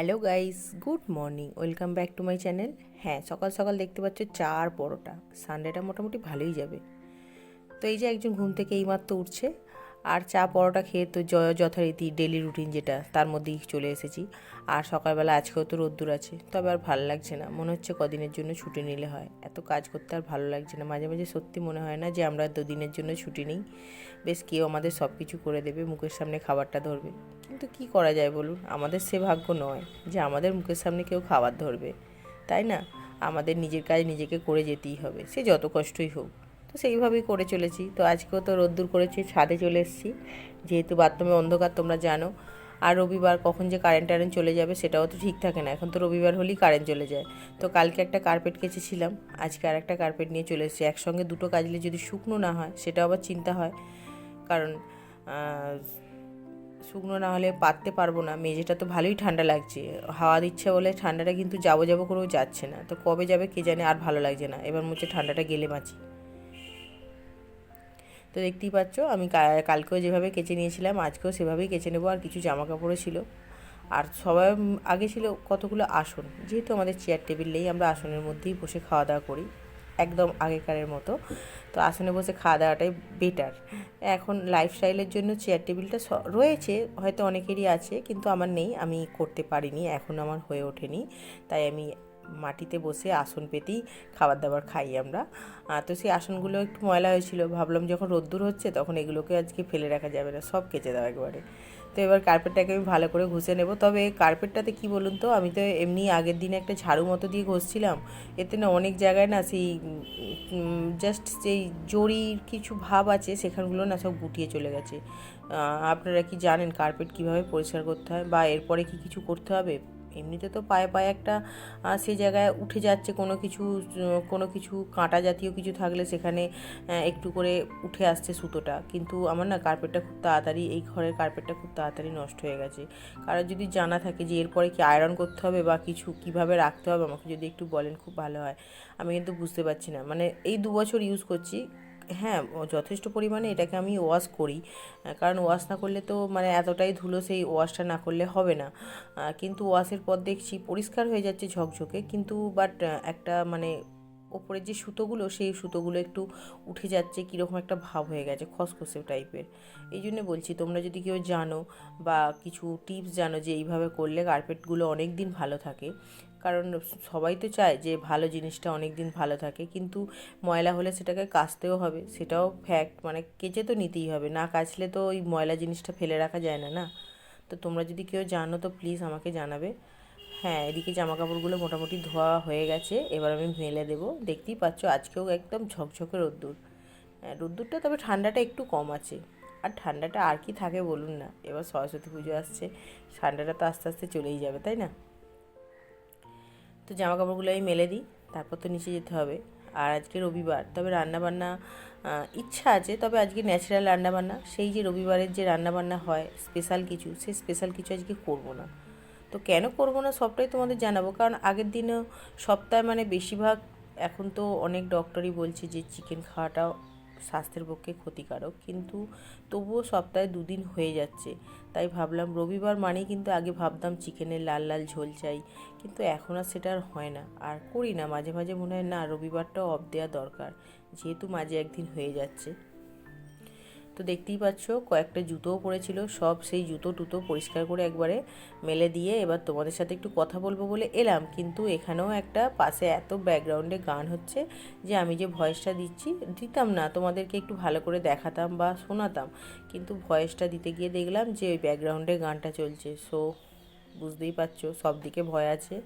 Hello guys, good morning, welcome back to my channel. হ্যাঁ সকাল সকাল দেখতে পাচ্ছ চার পরোটা। সানডেটা মোটামুটি ভালোই যাবে। তো এই যে একজন ঘুম থেকে এইমাত্র উঠছে আর চা পরোটা খেয়ে তো য- যথারীতি ডেলি রুটিন যেটা, তার মধ্যেই চলে এসেছি। আর সকালবেলা আজকেও তো রোদ্দুর আছে, তবে আর ভালো লাগছে না। মনে হচ্ছে কদিনের জন্য ছুটি নিলে হয়। এত কাজ করতে আর ভালো লাগছে না। মাঝে মাঝে সত্যি মনে হয় না যে আমরা দুদিনের জন্য ছুটি নিই। বেশ কেউ আমাদের সব কিছু করে দেবে, মুখের সামনে খাবারটা ধরবে। কিন্তু কি করা যায় বলুন? আমাদের সে ভাগ্য নয় যে আমাদের মুখের সামনে কেউ খাবার ধরবে। তাই না? আমাদের নিজের কাজ নিজেকে করে যেতেই হবে। সে যত কষ্টই হোক। তো সেইভাবেই করে চলেছি। তো আজকেও তো রোদ্দুর করেছি, ছাদে চলে এসেছি। যেহেতু বাথরুমে অন্ধকার, তোমরা জানো। আর রবিবার কখন যে কারেন্ট টারেন্ট চলে যাবে সেটাও তো ঠিক থাকে না। এখন তো রবিবার হলেই কারেন্ট চলে যায়। তো কালকে একটা কার্পেট কেচেছিলাম, আজকে আর একটা কার্পেট নিয়ে চলে এসেছি। একসঙ্গে দুটো কাজলে যদি শুকনো না হয় সেটাও আবার চিন্তা হয়। কারণ শুকনো না হলে পাততে পারব না। মেঝেটা তো ভালোই ঠান্ডা লাগছে। হাওয়া দিচ্ছে বলে ঠান্ডাটা কিন্তু যাব যাব করেও যাচ্ছে না। তো কবে যাবে কে জানে আর ভালো লাগছে না। এবার মনে হচ্ছে ঠান্ডাটা গেলে বাঁচি। তো দেখতেই পাচ্ছ, আমি কালকেও যেভাবে কেচে নিয়েছিলাম, আজকেও সেভাবেই কেচে নেব, আর কিছু জামা কাপড়ও ছিল। আর সবাই আগে ছিল কতগুলো আসন, যেহেতু আমাদের চেয়ার টেবিল নেই, আমরা আসনের মধ্যেই বসে খাওয়া দাওয়া করি, একদম আগেকারের মতো। তো আসনে বসে খাওয়া দাওয়াটাই বেটার এখন লাইফস্টাইলের জন্য চেয়ার টেবিলটা রয়েছে, হয়তো অনেকেরই আছে, কিন্তু আমার নেই, আমি করতে পারিনি, এখন আমার হয়ে ওঠেনি। তাই আমি মাটিতে বসে আসন পেতেই খাবার দাবার খাই আমরা। তো সেই আসনগুলো একটু ময়লা হয়েছিল, ভাবলাম যখন রোদ্দুর হচ্ছে তখন এগুলোকে আজকে ফেলে রাখা যাবে না, সব কেচে দাও একবারে। তো এবার কার্পেটটাকে আমি ভালো করে ঘষে নেব। তবে কার্পেটটাতে কি বলুন তো, আমি তো এমনি আগের দিনে একটা ঝাড়ু মতো দিয়ে ঘষছিলাম। এতে না অনেক জায়গায় না সেই জাস্ট সেই জরির কিছু ভাব আছে সেখানগুলো না সব গুটিয়ে চলে গেছে। আপনারা কি জানেন কার্পেট কীভাবে পরিষ্কার করতে হয় বা এরপরে কি কিছু করতে হবে? এমনিতে তো পায়ে পায়ে একটা সেই জায়গায় উঠে যাচ্ছে, কোনো কিছু কোনো কিছু কাঁটা জাতীয় কিছু থাকলে সেখানে একটু করে উঠে আসছে সুতোটা। কিন্তু আমার না কার্পেটটা খুব তাড়াতাড়ি, এই ঘরের কার্পেটটা খুব তাড়াতাড়ি নষ্ট হয়ে গেছে। কারণ যদি জানা থাকে যে এরপরে কি আয়রন করতে হবে বা কিছু কীভাবে রাখতে হবে, আমাকে যদি একটু বলেন খুব ভালো হয়। আমি কিন্তু বুঝতে পারছি না। মানে এই দু বছর ইউজ করছি হ্যাঁ যথেষ্ট পরিমাণে এটাকে আমি ওয়াশ করি। কারণ ওয়াশ না করলে তো মানে এতটাই ধুলো সেই ওয়াশটা না করলে হবে না। কিন্তু ওয়াশের পর দেখছি পরিষ্কার হয়ে যাচ্ছে ঝকঝকে, কিন্তু বাট একটা মানে ওপরের যে সুতোগুলো, সেই সুতোগুলো একটু উঠে যাচ্ছে, কীরকম একটা ভাব হয়ে গেছে, খসখসে টাইপের এই জন্য বলছি, তোমরা যদি কেউ জানো বা কিছু টিপস জানো যে এইভাবে করলে কার্পেটগুলো অনেক দিন ভালো থাকে কারণ সবাই তো চায় যে ভালো জিনিসটা অনেক দিন ভালো থাকে, কিন্তু ময়লা হলে সেটাকে কাচতেও হবে, সেটাও ফ্যাক্ট মানে কেচে তো নিতেই হবে, না কাচলে তো ওই ময়লা জিনিসটা ফেলে রাখা যায় না না? তো তোমরা যদি কেউ জানো তো প্লিজ আমাকে জানাবে। হ্যাঁ এদিকে জামা কাপড়গুলো মোটামুটি ধোয়া হয়ে গেছে, এবার আমি মেলে দেবো। দেখতেই পাচ্ছ আজকেও একদম ঝকঝকে রোদ্দুর। হ্যাঁ রোদ্দুরটা তবে ঠান্ডাটা একটু কম আছে। আর ঠান্ডাটা আর কি থাকে বলুন না, এবার সরস্বতী পুজো আসছে, ঠান্ডাটা তো আস্তে আস্তে চলেই যাবে, তাই না? তো জামা কাপড়গুলো আমি মেলে দিই, তারপর তো নিচে যেতে হবে। আর আজকে রবিবার, তবে রান্নাবান্না ইচ্ছা আছে, তবে আজকে ন্যাচারাল রান্নাবান্না। সেই যে রবিবারের যে রান্নাবান্না হয় স্পেশাল কিছু, সেই স্পেশাল কিছু আজকে করব না। তো কেন করব না সবটাই তোমাদের জানাব, কারণ আগের দিনও সপ্তাহে মানে বেশিরভাগ এখন তো অনেক ডক্টরই বলছে যে চিকেন খাওয়াটাও স্বাস্থ্যের পক্ষে ক্ষতিকারক। কিন্তু তবুও সপ্তাহে দুদিন হয়ে যাচ্ছে। তাই ভাবলাম রবিবার মানেই কিন্তু আগে ভাবতাম চিকেনের লাল লাল ঝোল চাই। কিন্তু এখন আর সেটা আর হয় না। আর করি না, মাঝে মাঝে মনে হয় না রবিবারটাও অফ দেওয়া দরকার। যেহেতু মাঝে একদিন হয়ে যাচ্ছে। তো দেখতেই পাচ্ছ, কয়েকটা জুতোও পড়েছিল। সব সেই জুতো টুতো পরিষ্কার করে একবারে মেলে দিয়ে এবার তোমাদের সাথে একটু কথা বলব বলে এলাম। কিন্তু এখানেও একটা পাশে এত ব্যাকগ্রাউন্ডে গান হচ্ছে যে আমি যে ভয়েসটা দিচ্ছি, দিতাম না। তোমাদেরকে একটু ভালো করে দেখাতাম বা শোনাতাম। কিন্তু ভয়েসটা দিতে গিয়ে দেখলাম যে ওই ব্যাকগ্রাউন্ডে গানটা চলছে। সো বুঝতেই পারছ, সব দিকে ভয় আছে।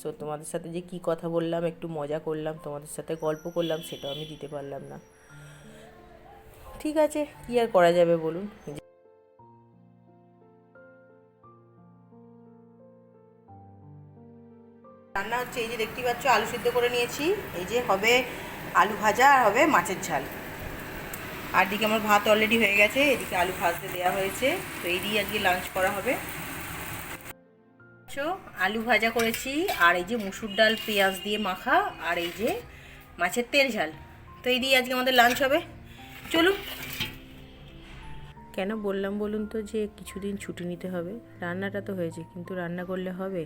সো তোমাদের সাথে যে কি কথা বললাম, একটু মজা করলাম, তোমাদের সাথে গল্প করলাম, সেটাও আমি দিতে পারলাম না। ঠিক আছে, কি আর করা যাবে বলুন? রান্না হচ্ছে এই যে দেখতেই পাচ্ছ, আলু সিদ্ধ করে নিয়েছি। এই যে হবে আলু ভাজা আর হবে মাছের ঝাল। আর দিকে আমার ভাত অলরেডি হয়ে গেছে, এদিকে আলু ভাজতে দেওয়া হয়েছে। তো এই দিয়ে আজকে লাঞ্চ করা হবে। আলু ভাজা করেছি, আর এই যে মুসুর ডাল পেঁয়াজ দিয়ে মাখা, আর এই যে মাছের তেল ঝাল। তো এই দিয়ে আজকে আমাদের লাঞ্চ হবে। চলুন। কেন বললাম বলুন তো যে কিছুদিন ছুটি নিতে হবে? রান্নাটা তো হয়েছে, কিন্তু রান্না করলে হবে?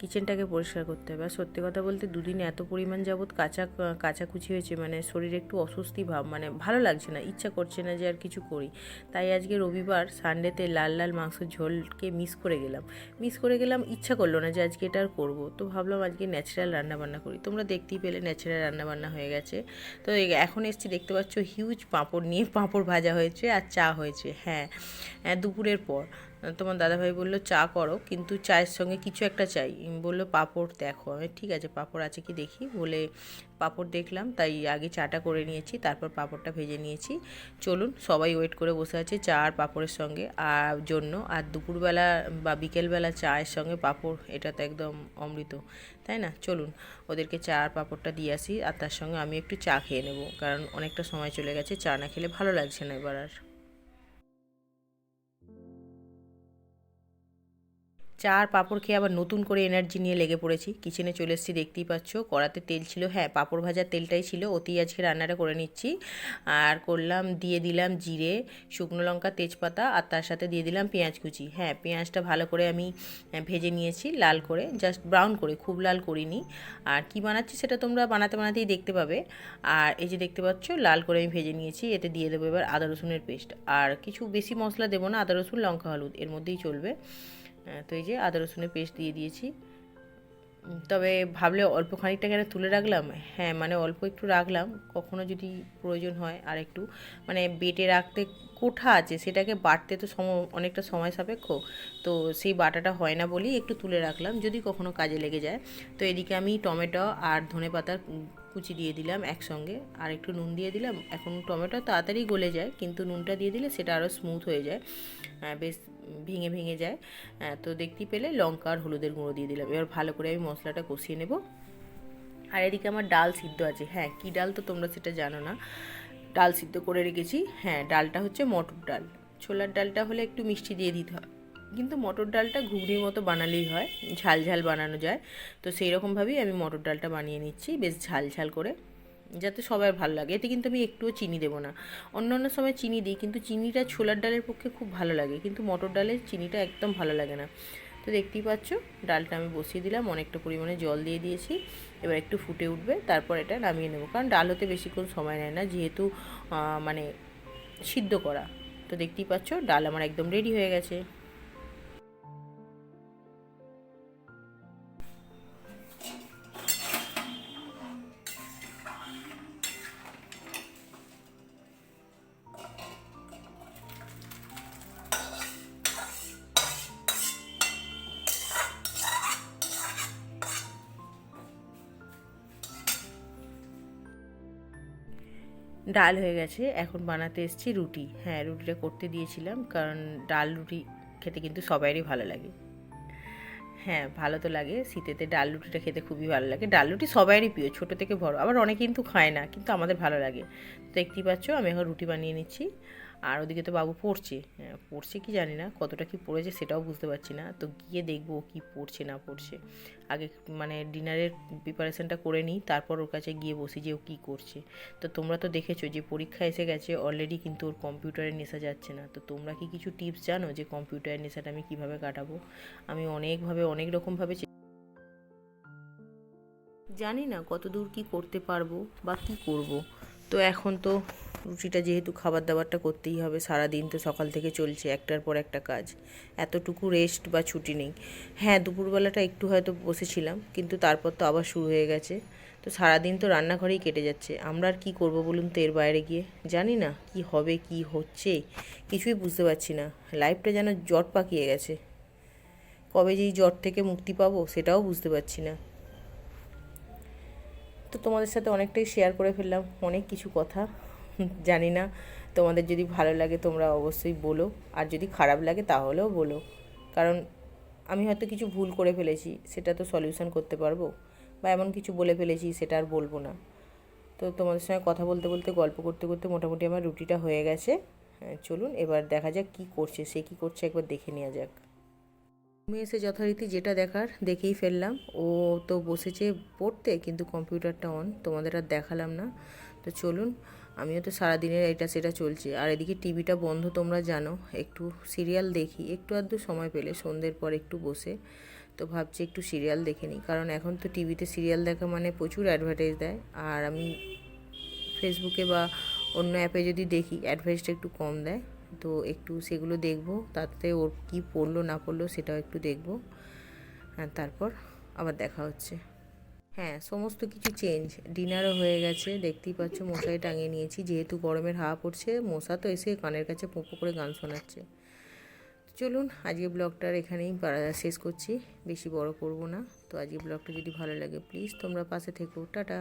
কিচেনটাকে পরিষ্কার করতে হবে। আর সত্যি কথা বলতে দুদিন এত পরিমাণ যাবৎ কাঁচা, কাচাকুচি হয়েছে মানে শরীরে একটু অস্বস্তি ভাব মানে ভালো লাগছে না, ইচ্ছা করছে না যে আর কিছু করি। তাই আজকে রবিবার, সানডেতে লাল লাল মাংসের ঝোলকে মিস করে গেলাম। মিস করে গেলাম, ইচ্ছা করল না যে আজকে এটা আর করব। তো ভাবলাম আজকে ন্যাচারাল রান্নাবান্না করি। তোমরা দেখতেই পেলে ন্যাচারাল রান্নাবান্না হয়ে গেছে। তো এখন এসছি, দেখতে পাচ্ছ হিউজ পাঁপড় নিয়ে পাঁপড় ভাজা হয়েছে আর চা হয়েছে। হ্যাঁ। হ্যাঁ, হ্যাঁ দুপুরের পর। তোমার দাদাভাই বলল চা করো কিন্তু চায়ের সঙ্গে কিছু একটা চাই। বলল পাঁপড় দেখো। আমি ঠিক আছে পাঁপড় আছে কি দেখি? বলে পাঁপড় দেখলাম তাই আগে চাটা করে নিয়েছি তারপর পাঁপড়টা ভেজে নিয়েছি। চলুন সবাই ওয়েট করে বসে আছে চা আর পাঁপড়ের সঙ্গে। আর জন্য আর দুপুরবেলা বা বিকেলবেলা চায়ের সঙ্গে পাঁপড় এটা তো একদম অমৃত তাই না? চলুন ওদেরকে চা আর পাঁপড়টা দিয়ে আসি আর তার সঙ্গে আমি একটু চা খেয়ে নেব কারণ অনেকটা সময় চলে গেছে চা না খেলে ভালো লাগছে না এবার আর। চা আর পাঁপড় খেয়ে আবার নতুন করে এনার্জি নিয়ে লেগে পড়েছি। কিচেনে চলে এসেছি, দেখতেই পাচ্ছ, কড়াতে তেল ছিল। হ্যাঁ পাঁপড় ভাজার তেলটাই ছিল। ওতেই আজকে রান্নাটা করে নিচ্ছি। আর করলাম, দিয়ে দিলাম জিরে, শুকনো লঙ্কা, তেজপাতা, আর তার সাথে দিয়ে দিলাম পেঁয়াজ কুচি। হ্যাঁ পেঁয়াজটা ভালো করে আমি ভেজে নিয়েছি লাল করে জাস্ট ব্রাউন করে, খুব লাল করিনি। আর কি বানাচ্ছি সেটা তোমরা বানাতে বানাতেই দেখতে পাবে। আর এই যে দেখতে পাচ্ছ, লাল করে আমি ভেজে নিয়েছি, এতে দিয়ে দেবো এবার আদা রসুনের পেস্ট আর কিছু বেশি মশলা দেবো না, আদা রসুন, লঙ্কা, হলুদ, এর মধ্যেই চলবে। তো এই যে আদা রসুনের পেস্ট দিয়ে দিয়েছি। তবে ভাবলে অল্প খানিকটা কেন তুলে রাখলাম। হ্যাঁ মানে অল্প একটু রাখলাম। কখনো যদি প্রয়োজন হয় আর একটু মানে বেটে রাখতে কোঠা আছে, সেটাকে বাটতে তো সম, অনেকটা সময় সাপেক্ষ। তো সেই বাটাটা হয় না বলেই একটু তুলে রাখলাম, যদি কখনো কাজে লেগে যায়। তো এদিকে আমি টমেটো আর ধনে পাতার কুচি দিয়ে দিলাম একসঙ্গে। আর একটু নুন দিয়ে দিলাম। এখন টমেটো তাড়াতাড়ি গলে যায়, কিন্তু নুনটা দিয়ে দিলে সেটা আরও স্মুথ হয়ে যায়। বেশ ভেঙে ভেঙে যায়। আহ, তো দেখতে পেলে লঙ্কা আর হলুদের গুঁড়ো দিয়ে দিলাম। এবার ভালো করে আমি মশলাটা কষিয়ে নেব। আর এদিকে আমার ডাল সিদ্ধ আছে। হ্যাঁ কী ডাল তো তোমরা সেটা জানো না। ডাল সিদ্ধ করে রেখেছি। হ্যাঁ ডালটা হচ্ছে মটর ডাল। ছোলার ডালটা হলে একটু মিষ্টি দিয়ে দিতে হয়। কিন্তু মটর ডালটা ঘুগনির মতো বানালেই হয়। ঝাল ঝাল বানানো যায়। তো সেই রকমভাবেই আমি মটর ডালটা বানিয়ে নিচ্ছি। বেশ ঝাল ঝাল করে। যাতে সবার ভালো লাগে। এতে কিন্তু আমি একটুও চিনি দেবো না। অন্য অন্য সময় চিনি দিই, কিন্তু চিনিটা ছোলার ডালের পক্ষে খুব ভালো লাগে। কিন্তু মটর ডালের চিনিটা একদম ভালো লাগে না। তো দেখতেই পাচ্ছ, ডালটা আমি বসিয়ে দিলাম, অনেকটা পরিমাণে জল দিয়ে দিয়েছি। এবার একটু ফুটে উঠবে, তারপর এটা নামিয়ে নেব। কারণ ডাল হতে বেশিক্ষণ সময় নেয় না, যেহেতু মানে সিদ্ধ করা। তো দেখতেই পাচ্ছ, ডাল আমার একদম রেডি হয়ে গেছে। ডাল হয়ে গেছে, এখন বানাতে এসছি রুটি। হ্যাঁ রুটিটা করতে দিয়েছিলাম, কারণ ডাল রুটি খেতে কিন্তু সবাইরই ভালো লাগে। হ্যাঁ ভালো তো লাগে, শীতেতে ডাল রুটিটা খেতে খুবই ভালো লাগে। ডাল রুটি সবাইরই প্রিয়, ছোটো থেকে বড়। আবার অনেকে কিন্তু খায় না, কিন্তু আমাদের ভালো লাগে। তো দেখতেই পাচ্ছ, আমি এখন রুটি বানিয়ে নিচ্ছি। আর ওদিকে তো বাবু পড়ছে। হ্যাঁ, পড়ছে কি জানি না কতটা কি পড়েছে সেটাও বুঝতে পারছি না। তো গিয়ে দেখব কি পড়ছে না পড়ছে। আগে মানে ডিনারের প্রিপারেশনটা করে নিই তারপর ওর কাছে গিয়ে বসি যে ও কী করছে। তো তোমরা তো দেখেছ যে পরীক্ষা এসে গেছে অলরেডি কিন্তু ওর কম্পিউটারের নেশা যাচ্ছে না। তো তোমরা কি কিছু টিপস জানো যে কম্পিউটারের নেশাটা আমি কীভাবে কাটাবো? আমি অনেকভাবে অনেক রকমভাবে জানি না কত দূর কী করতে পারব বা কী করব। তো এখন তো রুটিটা যেহেতু খাবার দাবারটা করতেই হবে সারা দিন তো সকাল থেকে চলছে, একটার পর একটা কাজ। এতটুকু রেস্ট বা ছুটি নেই। হ্যাঁ দুপুরবেলাটা একটু হয়তো বসেছিলাম, কিন্তু তারপর তো আবার শুরু হয়ে গেছে। তো সারাদিন তো রান্নাঘরেই কেটে যাচ্ছে। আমরা আর কী করব বলুন তো এর বাইরে গিয়ে? জানি না, কি হবে, কি হচ্ছে? কিছুই বুঝতে পারছি না। লাইফটা যেন জট পাকিয়ে গেছে। কবে যে এই জ্বর থেকে মুক্তি পাবো সেটাও বুঝতে পারছি না। তো তোমাদের সাথে অনেকটাই শেয়ার করে ফেললাম, অনেক কিছু কথা, জানি না। তোমাদের যদি ভালো লাগে তোমরা অবশ্যই বলো, আর যদি খারাপ লাগে তাহলেও বলো। কারণ আমি হয়তো কিছু ভুল করে ফেলেছি, সেটা তো সলিউশন করতে পারব। বা এমন কিছু বলে ফেলেছি, সেটা আর বলব না। তো তোমাদের সঙ্গে কথা বলতে বলতে, গল্প করতে করতে মোটামুটি আমার রুটিটা হয়ে গেছে। চলুন, এবার দেখা যাক কী করছে, সে কী করছে একবার দেখে নেওয়া যাক। রুমে এসে যথারীতি যেটা দেখার দেখেই ফেললাম। ও তো বসেছে পড়তে, কিন্তু কম্পিউটারটা অন তোমাদের আর দেখালাম না। তো চলুন, আমিও তো সারাদিনের এটা সেটা চলছে। আর এদিকে টিভিটা বন্ধ, তোমরা জানো, একটু সিরিয়াল দেখি, একটু আধটু সময় পেলে, সন্ধ্যের পর একটু বসে। তো ভাবছি একটু সিরিয়াল দেখে নিই, কারণ এখন তো টিভিতে সিরিয়াল দেখা মানে প্রচুর অ্যাডভার্টাইজ দেয়। আর আমি ফেসবুকে বা অন্য অ্যাপে যদি দেখি অ্যাডভার্টাইজটা একটু কম দেয়। তো একটু সেগুলো দেখব, তাতে ওর কী পড়ল না পড়ল সেটাও একটু দেখব। হ্যাঁ তারপর আবার দেখা হচ্ছে। হ্যাঁ সমস্ত কিছু চেঞ্জ ডিনারও হয়ে গেছে, দেখতেই পাচ্ছ মশারি টাঙিয়ে নিয়েছি। যেহেতু গরমের হাওয়া পড়ছে, মশা তো এসে কানের কাছে পোঁপো করে গান শোনাচ্ছে। চলুন আজকে ব্লগটার এখানেই শেষ করছি। বেশি বড় করব না। তো আজকে ব্লগটা যদি ভালো লাগে প্লিজ তোমরা পাশে থেকো। টাটা।